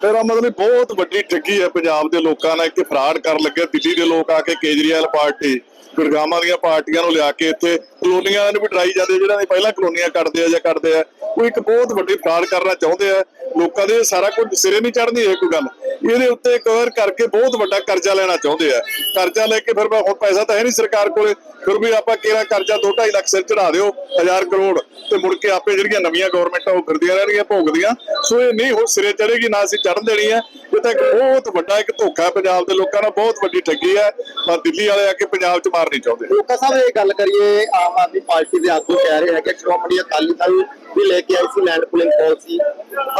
ਤੇਰਾ ਮਤਲਬ ਬਹੁਤ ਵੱਡੀ ਠੱਗੀ ਹੈ ਪੰਜਾਬ ਦੇ ਲੋਕਾਂ ਨਾਲ। ਕਿ ਫਰਾਡ ਕਰਨ ਲੱਗੇ ਦਿੱਲੀ ਦੇ ਲੋਕ ਆ ਕੇ ਕੇਜਰੀਵਾਲ ਪਾਰਟੀ ਗੁਰਗਾਮਾਂ ਦੀਆਂ ਪਾਰਟੀਆਂ ਨੂੰ ਲਿਆ ਕੇ ਇੱਥੇ ਕਲੋਨੀਆਂ ਨੂੰ ਵੀ ਡਰਾਈ ਜਾਂਦੇ ਜਿਹੜਾ ਨੇ ਪਹਿਲਾਂ ਕਲੋਨੀਆਂ ਕੱਟਦੇ ਆ ਜਾਂ ਕੱਟਦੇ ਆ। ਉਹ ਇੱਕ ਬਹੁਤ ਵੱਡੀ ਫਰਾਡ ਕਰਨਾ ਚਾਹੁੰਦੇ ਆ। ਲੋਕਾਂ ਦੇ ਸਾਰਾ ਕੁਝ ਸਿਰੇ ਨਹੀਂ ਚੜ੍ਹਦੀ ਇਹ ਕੋਈ ਗੱਲ। ਇਹਦੇ ਉੱਤੇ ਕਵਰ ਕਰਕੇ ਬਹੁਤ ਵੱਡਾ ਕਰਜ਼ਾ ਲੈਣਾ ਚਾਹੁੰਦੇ ਆ। ਕਰਜ਼ਾ ਲੈ ਕੇ ਫਿਰ ਮੈਂ ਹੁਣ ਪੈਸਾ ਤਾਂ ਹੈ ਨਹੀਂ ਸਰਕਾਰ ਕੋਲੇ ਫਿਰ ਵੀ ਆਪਾਂ ਕਿਹੜਾ ਕਰਜ਼ਾ 2.5 ਲੱਖ ਸਿਰ ਚੜਾ ਦਿਓ 1000 ਕਰੋੜ ਤੇ ਮੁੜ ਕੇ ਆਪੇ ਜਿਹੜੀਆਂ ਨਵੀਆਂ ਗਵਰਨਮੈਂਟਾਂ ਉਹ ਫਿਰਦੀਆਂ ਰਹਿਣਗੀਆਂ ਭੋਗਦੀਆਂ। ਸੋ ਇਹ ਨਹੀਂ ਹੋ ਸਿਰੇ ਚੜੇਗੀ ਨਾ ਅਸੀਂ ਚੜਨ ਦੇਣੀ ਹੈ ਇਹ ਤਾਂ ਇੱਕ ਬਹੁਤ ਵੱਡਾ ਇੱਕ ਧੋਖਾ ਹੈ ਪੰਜਾਬ ਦੇ ਲੋਕਾਂ ਨਾਲ ਬਹੁਤ ਵੱਡੀ ਠੱਗੀ ਹੈ ਪਰ ਦਿੱਲੀ ਵਾਲੇ ਆ ਕੇ ਪੰਜਾਬ 'ਚ ਮਾਰਨੀ ਚਾਹੁੰਦੇ। ਲੋਕਾਂ ਸਾਹਿਬ ਇਹ ਗੱਲ ਕਰੀਏ ਆਮ ਆਦਮੀ ਪਾਰਟੀ ਦੇ ਆਗੂ ਕਹਿ ਰਹੇ ਹੈ ਕਿ ਸ਼੍ਰੋਮਣੀ ਅਕਾਲੀ ਦਲ ਵੀ ਲੈ ਕੇ ਆਈ ਸੀ ਲੈਂਡ ਪੁਲਿੰਗ ਪਾਲਿਸੀ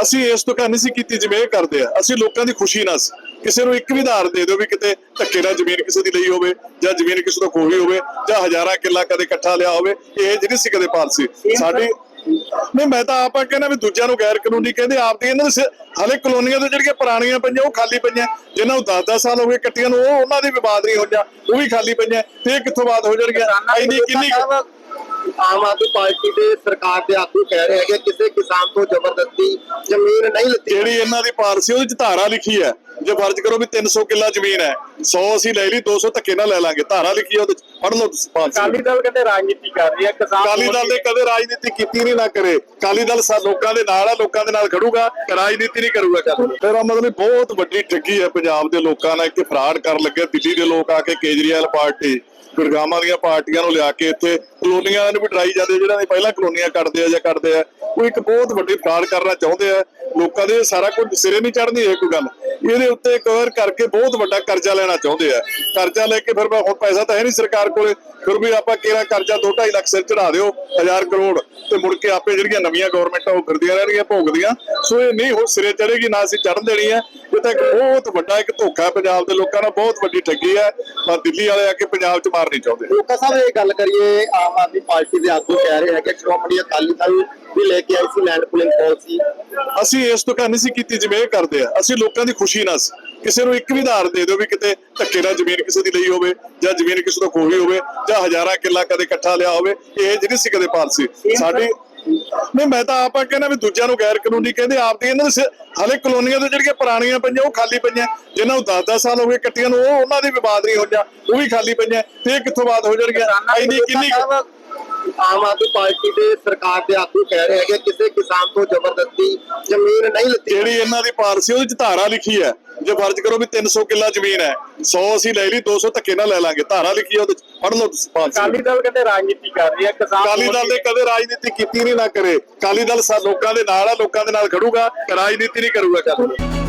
ਅਸੀਂ ਇਸ ਤੋਂ ਨਹੀਂ ਸੀ ਕੀਤੀ ਜਿਵੇਂ ਇਹ ਕਰਦੇ ਆ। ਅਸੀਂ ਲੋਕਾਂ ਦੀ ਖੁਸ਼ੀ ਨਾਲ ਸੀ। ਕਿਸੇ ਨੂੰ ਇੱਕ ਵੀ ਆਧਾਰ ਦੇ ਦਿਓ ਵੀ ਕਿਤੇ ਧੱਕੇ ਨਾਲ ਜ਼ਮੀਨ ਕਿਸੇ ਦੀ ਲਈ ਹੋਵੇ ਜਾਂ ਜ਼ਮੀਨ ਕਿਸੇ ਤੋਂ ਖੋਹੀ ਹੋਵੇ ਜਾਂ ਹਜ਼ਾਰਾਂ ਕਿੱਲਾ ਕਦੇ ਇਕੱਠਾ ਲਿਆ ਹੋਵੇ ਇਹ ਜਿਹੜੀ ਸੀ ਕਦੇ ਪਾਲਸੀ। ਸਾਡੀ ਨਹੀਂ ਮੈਂ ਤਾਂ ਆਪਾਂ ਕਹਿੰਦਾ ਵੀ ਦੂਜਿਆਂ ਨੂੰ ਗੈਰ ਕਾਨੂੰਨੀ ਕਹਿੰਦੇ ਆਪ ਦੀ ਇਹਨਾਂ ਦੇ ਹਾਲੇ ਕਲੋਨੀਆਂ ਦੇ ਜਿਹੜੀਆਂ ਪੁਰਾਣੀਆਂ ਪਈਆਂ ਉਹ ਖਾਲੀ ਪਈਆਂ। ਜਿਨ੍ਹਾਂ ਨੂੰ 10-10 ਸਾਲ ਹੋ ਗਏ ਕੱਟੀਆਂ ਨੂੰ ਉਹ ਉਹਨਾਂ ਦੀ ਵਿਵਾਦ ਨਹੀਂ ਹੋਈਆਂ ਉਹ ਵੀ ਖਾਲੀ ਪਈਆਂ। ਤੇ ਇਹ ਕਿੱਥੋਂ ਬਾਤ ਹੋ ਜਾਣਗੀਆਂ? ਇੰਨੀ ਕਿੰਨੀ ਆਮ ਆਦਮੀ ਪਾਰਟੀ ਦੇ ਸਰਕਾਰ ਦੇ ਆਗੂ ਕਹਿ ਰਹੇ ਹੈਗੇ, ਕਿਸੇ ਕਿਸਾਨ ਤੋਂ ਜ਼ਬਰਦਸਤੀ ਜ਼ਮੀਨ ਨਹੀਂ ਲਿੱਤੀ ਜਿਹੜੀ ਇਹਨਾਂ ਦੀ ਪਾਲਿਸੀ, ਉਹਦੇ ਚ ਧਾਰਾ ਲਿਖੀ ਹੈ। ਜੇ ਫਰਜ਼ ਕਰੋ ਵੀ 300 ਕਿੱਲਾ ਜ਼ਮੀਨ ਹੈ 100 ਅਸੀਂ ਲੈ ਲਈ 200 ਧੱਕੇ ਨਾਲ ਲੈ ਲਾਂਗੇ। ਧਾਰਾ ਲਿਖੀ ਹੈ ਉਹਦੇ ਚ ਪੜ੍ਹ ਲਓ ਤੁਸੀਂ ਪਾਲਿਸੀ ਅਕਾਲੀ ਦਲ ਕਹਿੰਦੇ ਰਾਜਨੀਤੀ ਕਰ ਰਹੀ ਹੈ ਕਿਸਾਨ ਅਕਾਲੀ ਦਲ ਨੇ ਕਦੇ ਰਾਜਨੀਤੀ ਕੀਤੀ ਨਹੀਂ ਨਾ ਕਰੇ। ਅਕਾਲੀ ਦਲ ਸਾ ਲੋਕਾਂ ਦੇ ਨਾਲ ਆ ਲੋਕਾਂ ਦੇ ਨਾਲ ਖੜੂਗਾ ਰਾਜਨੀਤੀ ਨਹੀਂ ਕਰੂਗਾ ਕਦੇ ਤੇਰਾ ਮਤਲਬ ਬਹੁਤ ਵੱਡੀ ਠੱਗੀ ਹੈ ਪੰਜਾਬ ਦੇ ਲੋਕਾਂ ਨਾਲ ਕਿ ਫਰਾਡ ਕਰਨ ਲੱਗੇ ਦਿੱਲੀ ਦੇ ਲੋਕ ਆ ਕੇ ਕੇਜਰੀਵਾਲ ਪਾਰਟੀ ਗੁਰਗਾਮਾਂ ਦੀਆਂ ਪਾਰਟੀਆਂ ਨੂੰ ਲਿਆ ਕੇ ਇੱਥੇ ਕਲੋਨੀਆਂ ਨੂੰ ਵੀ ਡਰਾਈ ਜਾਂਦੇ ਜਿਹੜਾ ਨੇ ਪਹਿਲਾਂ ਕਲੋਨੀਆਂ ਕੱਟਦੇ ਆ ਜਾਂ ਕੱਟਦੇ ਆ। ਉਹ ਇੱਕ ਬਹੁਤ ਵੱਡੀ ਫਰਾਡ ਕਰਨਾ ਚਾਹੁੰਦੇ ਆ। ਲੋਕਾਂ ਦੇ ਸਾਰਾ ਕੁਝ ਸਿਰੇ ਨਹੀਂ ਚੜ੍ਹਦੀ ਇਹ ਕੋਈ ਗੱਲ। ਇਹਦੇ ਉੱਤੇ ਕਵਰ ਕਰਕੇ ਬਹੁਤ ਵੱਡਾ ਕਰਜ਼ਾ ਲੈਣਾ ਚਾਹੁੰਦੇ ਆ। ਕਰਜ਼ਾ ਲੈ ਕੇ ਫਿਰ ਮੈਂ ਹੁਣ ਪੈਸਾ ਤਾਂ ਹੈ ਨਹੀਂ ਸਰਕਾਰ ਕੋਲੇ ਫਿਰ ਵੀ ਆਪਾਂ ਕਿਹੜਾ ਕਰਜ਼ਾ 2.5 ਲੱਖ ਸਿਰ ਚੜਾ ਦਿਓ 1000 ਕਰੋੜ ਤੇ ਮੁੜ ਕੇ ਆਪੇ ਜਿਹੜੀਆਂ ਨਵੀਆਂ ਗਵਰਨਮੈਂਟਾਂ ਉਹ ਫਿਰਦੀਆਂ ਰਹਿਣਗੀਆਂ ਭੋਗਦੀਆਂ। ਸੋ ਇਹ ਨਹੀਂ ਹੋ ਸਿਰੇ ਚੜੇਗੀ ਨਾ ਅਸੀਂ ਚੜਨ ਦੇਣੀ ਹੈ ਇਹ ਤਾਂ ਇੱਕ ਬਹੁਤ ਵੱਡਾ ਇੱਕ ਧੋਖਾ ਹੈ ਪੰਜਾਬ ਦੇ ਲੋਕਾਂ ਨਾਲ ਬਹੁਤ ਵੱਡੀ ਠੱਗੀ ਹੈ ਪਰ ਦਿੱਲੀ ਵਾਲੇ ਆ ਕੇ ਪੰਜਾਬ 'ਚ ਮਾਰਨੀ ਚਾਹੁੰਦੇ। ਲੋਕਾਂ ਸਾਹਿਬ ਇਹ ਗੱਲ ਕਰੀਏ ਆਮ ਆਦਮੀ ਪਾਰਟੀ ਦੇ ਆਗੂ ਕਹਿ ਰਹੇ ਹੈ ਕਿ ਸ਼੍ਰੋਮਣੀ ਅਕਾਲੀ ਦਲ ਵੀ ਲੈ ਕੇ ਆਈ ਸੀ ਲੈਂਡ ਪੁਲਿੰਗ ਪਾਲਿਸੀ ਅਸੀਂ ਇਸ ਤੋਂ ਨਹੀਂ ਸੀ ਕੀਤੀ ਜਿਵੇਂ ਇਹ ਕਰਦੇ ਆ। ਅਸੀਂ ਲੋਕਾਂ ਦੀ ਖੁਸ਼ੀ ਨਾਲ ਸੀ। ਕਿਸੇ ਨੂੰ ਇੱਕ ਵੀ ਆਧਾਰ ਦੇ ਦਿਓ ਵੀ ਕਿਤੇ ਧੱਕੇ ਨਾਲ ਜ਼ਮੀਨ ਕਿਸੇ ਦੀ ਲਈ ਹੋਵੇ ਜਾਂ ਜ਼ਮੀਨ ਕਿਸੇ ਤੋਂ ਖੋਹੀ ਹੋਵੇ ਜਾਂ ਹਜ਼ਾਰਾਂ ਕਿੱਲਾ ਕਦੇ ਇਕੱਠਾ ਲਿਆ ਹੋਵੇ ਇਹ ਜਿਹੜੀ ਸੀ ਕਦੇ ਪਾਲਸੀ। ਸਾਡੀ ਨਹੀਂ ਮੈਂ ਤਾਂ ਆਪਾਂ ਕਹਿੰਦਾ ਵੀ ਦੂਜਿਆਂ ਨੂੰ ਗੈਰ ਕਾਨੂੰਨੀ ਕਹਿੰਦੇ ਆਪ ਦੀ ਇਹਨਾਂ ਦੇ ਹਾਲੇ ਕਲੋਨੀਆਂ ਦੇ ਜਿਹੜੀਆਂ ਪੁਰਾਣੀਆਂ ਪਈਆਂ ਉਹ ਖਾਲੀ ਪਈਆਂ। ਜਿਨ੍ਹਾਂ ਨੂੰ 10-10 ਸਾਲ ਹੋ ਗਏ ਕੱਟੀਆਂ ਨੂੰ ਉਹ ਉਹਨਾਂ ਦੀ ਵਿਵਾਦ ਨਹੀਂ ਹੋਈਆਂ ਉਹ ਵੀ ਖਾਲੀ ਪਈਆਂ। ਤੇ ਇਹ ਕਿੱਥੋਂ ਬਾਤ ਹੋ ਜਾਣਗੀਆਂ? ਇੰਨੀ ਕਿੰਨੀ ਆਮ ਆਦਮੀ ਪਾਰਟੀ ਦੇ ਸਰਕਾਰ ਦੇ ਆਗੂ ਕਹਿ ਰਹੇ ਹੈ ਕਿ ਕਿਸੇ ਕਿਸਾਨ ਤੋਂ ਜ਼ਬਰਦਸਤੀ ਜ਼ਮੀਨ ਨਹੀਂ ਲਿੱਤੀ ਜਿਹੜੀ ਇਹਨਾਂ ਦੀ ਪਾਲਿਸੀ ਉਹਦੇ ਚ ਧਾਰਾ ਲਿਖੀ ਹੈ। ਜੇ ਫਰਜ਼ ਕਰੋ ਵੀ 300 ਕਿੱਲਾ ਜ਼ਮੀਨ ਹੈ 100 ਅਸੀਂ ਲੈ ਲਈ 200 ਧੱਕੇ ਨਾਲ ਲੈ ਲਾਂਗੇ। ਧਾਰਾ ਲਿਖੀ ਹੈ ਉਹਦੇ ਚ ਪੜ੍ਹ ਲਓ ਤੁਸੀਂ ਪਾਲਿਸੀ ਅਕਾਲੀ ਦਲ ਕਹਿੰਦੇ ਰਾਜਨੀਤੀ ਕਰ ਰਹੀ ਹੈ ਕਿਸਾਨ ਅਕਾਲੀ ਦਲ ਨੇ ਕਦੇ ਰਾਜਨੀਤੀ ਕੀਤੀ ਨਹੀਂ ਨਾ ਕਰੇ। ਅਕਾਲੀ ਦਲ ਸਾ ਲੋਕਾਂ ਦੇ ਨਾਲ ਆ ਲੋਕਾਂ ਦੇ ਨਾਲ ਖੜੂਗਾ ਰਾਜਨੀਤੀ ਨਹੀਂ ਕਰੂਗਾ ਕਦੇ